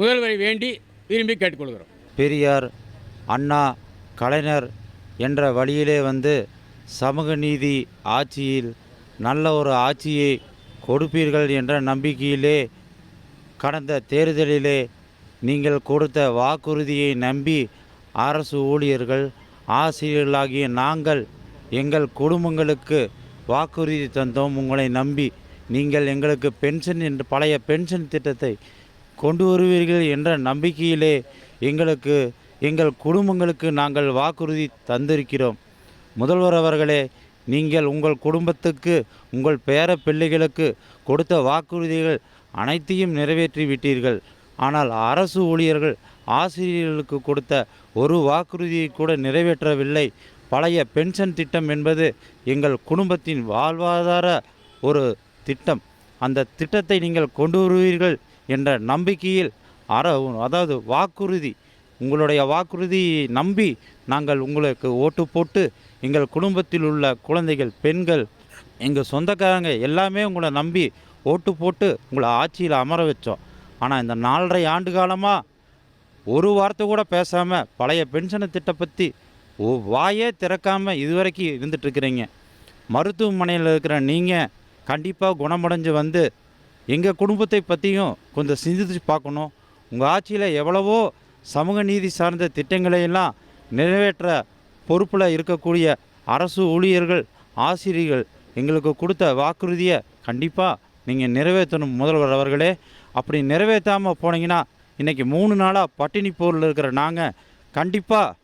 முதல்வரை வேண்டி விரும்பி கேட்டுக்கொள்கிறோம். பெரியார் அண்ணா கலைஞர் என்ற வழியிலே வந்து சமூக நீதி ஆட்சியில் நல்ல ஒரு ஆட்சியை கொடுப்பீர்கள் என்ற நம்பிக்கையிலே கடந்த தேர்தலிலே நீங்கள் கொடுத்த வாக்குறுதியை நம்பி அரசு ஊழியர்கள் ஆசிரியர்களாகிய நாங்கள் எங்கள் குடும்பங்களுக்கு வாக்குறுதி தந்தோம். உங்களை நம்பி நீங்கள் எங்களுக்கு பென்ஷன் என்று பழைய பென்ஷன் திட்டத்தை கொண்டு வருவீர்கள் என்ற நம்பிக்கையிலே எங்களுக்கு எங்கள் குடும்பங்களுக்கு நாங்கள் வாக்குறுதி தந்திருக்கிறோம். முதல்வர் அவர்களே நீங்கள் உங்கள் குடும்பத்துக்கு உங்கள் பேர பிள்ளைகளுக்கு கொடுத்த வாக்குறுதிகள் அனைத்தையும் நிறைவேற்றி விட்டீர்கள். ஆனால் அரசு ஊழியர்கள் ஆசிரியர்களுக்கு கொடுத்த ஒரு வாக்குறுதியை கூட நிறைவேற்றவில்லை. பழைய பென்ஷன் திட்டம் என்பது எங்கள் குடும்பத்தின் வாழ்வாதார ஒரு திட்டம். அந்த திட்டத்தை நீங்கள் கொண்டு வருவீர்கள் என்ற நம்பிக்கையில் அற அதாவது வாக்குறுதி உங்களுடைய வாக்குறுதியை நம்பி நாங்கள் உங்களுக்கு ஓட்டு போட்டு எங்கள் குடும்பத்தில் உள்ள குழந்தைகள் பெண்கள் எங்கள் சொந்தக்காரங்க எல்லாமே உங்களை நம்பி ஓட்டு போட்டு உங்களை ஆட்சியில் அமர வச்சோம். ஆனால் இந்த நாலரை ஆண்டு காலமாக ஒரு வார்த்தை கூட பேசாமல் பழைய பென்ஷனை திட்டம் பற்றி ஓ வாயே திறக்காமல் இதுவரைக்கும் இருந்துட்டுருக்குறீங்க மருத்துவமனையில் இருக்கிற நீங்கள் கண்டிப்பாக குணமடைஞ்சு வந்து எங்கள் குடும்பத்தை பற்றியும் கொஞ்சம் சிந்தித்து பார்க்கணும். உங்கள் ஆட்சியில் எவ்வளவோ சமூக நீதி சார்ந்த திட்டங்களை எல்லாம் நிறைவேற்ற பொறுப்பில் இருக்கக்கூடிய அரசு ஊழியர்கள் ஆசிரியர்கள் எங்களுக்கு கொடுத்த வாக்குறுதியை கண்டிப்பாக நீங்கள் நிறைவேற்றணும் முதல்வர் அவர்களே. அப்படி நிறைவேற்றாமல் போனீங்கன்னா இன்றைக்கி மூணு நாளாக பட்டினி போரில் இருக்கிற நாங்கள் கண்டிப்பாக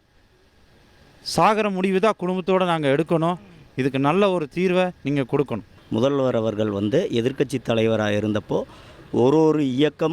சாகிற முடிவு தான் குடும்பத்தோடு நாங்கள் எடுக்கணும். இதுக்கு நல்ல ஒரு தீர்வை நீங்கள் கொடுக்கணும். முதல்வர் அவர்கள் வந்து எதிர்க்கட்சி தலைவராக இருந்தப்போ ஒரு ஒரு இயக்கம்